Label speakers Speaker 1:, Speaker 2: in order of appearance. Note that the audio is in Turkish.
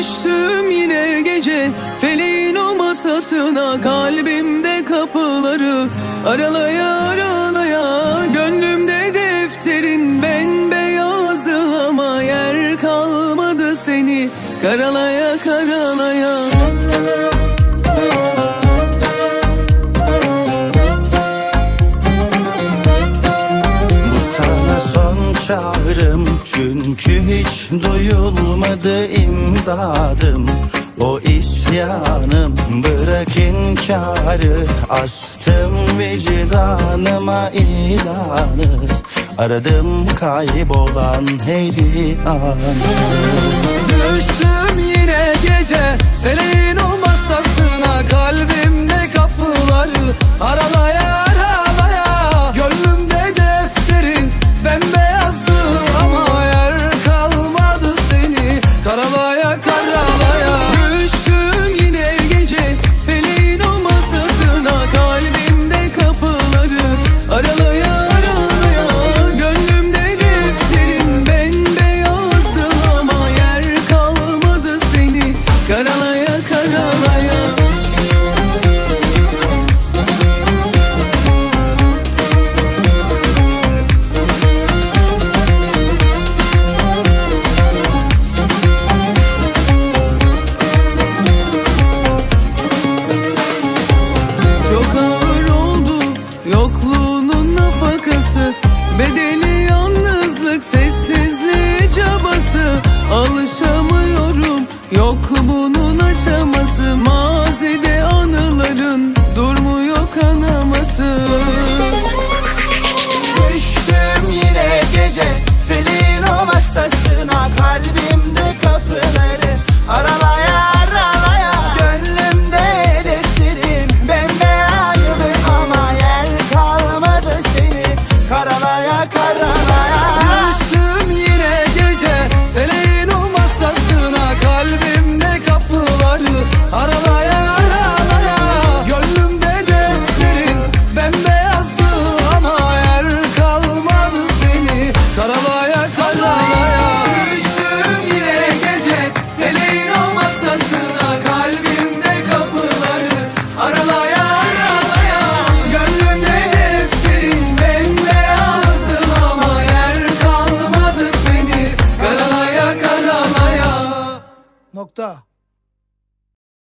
Speaker 1: düştüm yine gece Feleğin o masasına kalbimde kapıları Aralaya aralaya gönlümde defterin ben beyazdı ama yer kalmadı seni Karalaya karalaya.
Speaker 2: çağrım Çünkü hiç duyulmadı imdadım. O isyanım bırak inkarı. Astım vicdanıma ilanı. Aradım kaybolan her an
Speaker 1: Düştüm yine gece feleğe Bedeni yalnızlık sessiz
Speaker 3: Nokta.